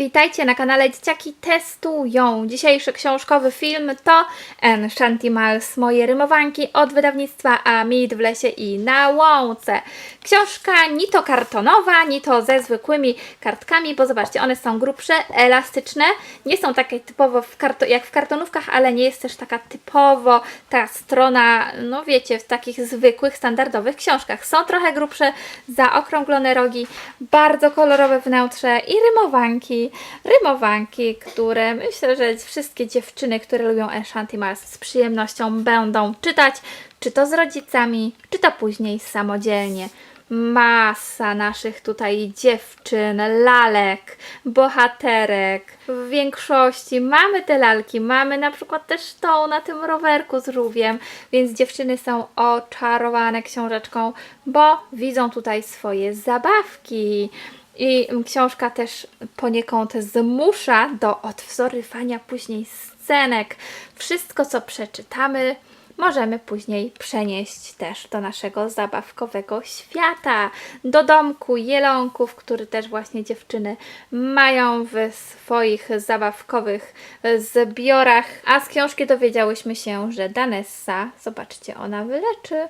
Witajcie na kanale Dzieciaki Testują. Dzisiejszy książkowy film to Enchantimals, moje rymowanki od wydawnictwa Amid w lesie i na łące. Książka ni to kartonowa, ni to ze zwykłymi kartkami, bo zobaczcie, one są grubsze, elastyczne, nie są takie typowo w jak w kartonówkach, ale nie jest też taka typowo ta strona, no wiecie, w takich zwykłych, standardowych książkach. Są trochę grubsze, zaokrąglone rogi, bardzo kolorowe wnętrze i rymowanki. Rymowanki, które myślę, że wszystkie dziewczyny, które lubią Enchantimals z przyjemnością będą czytać, czy to z rodzicami, czy to później samodzielnie. Masa naszych tutaj dziewczyn, lalek, bohaterek. W większości mamy te lalki, mamy na przykład też tą na tym rowerku z żółwiem, więc dziewczyny są oczarowane książeczką, bo widzą tutaj swoje zabawki. I książka też poniekąd zmusza do odwzorywania później scenek. Wszystko, co przeczytamy, możemy później przenieść też do naszego zabawkowego świata, do domku jelonków, który też właśnie dziewczyny mają w swoich zabawkowych zbiorach. A z książki dowiedziałyśmy się, że Danessa, zobaczcie, ona wyleczy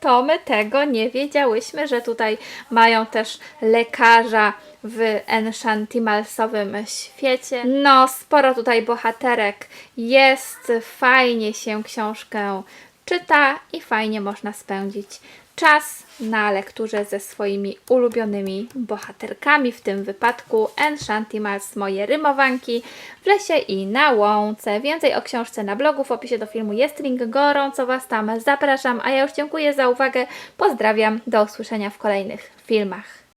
to my tego nie wiedziałyśmy, że tutaj mają też lekarza w Enchantimalsowym świecie. No, sporo tutaj bohaterek jest, fajnie się książkę czyta i fajnie można spędzić czas na lekturze ze swoimi ulubionymi bohaterkami, w tym wypadku Enchantimals, moje rymowanki w lesie i na łące. Więcej o książce na blogu, w opisie do filmu jest link, gorąco Was tam zapraszam, a ja już dziękuję za uwagę, pozdrawiam, do usłyszenia w kolejnych filmach.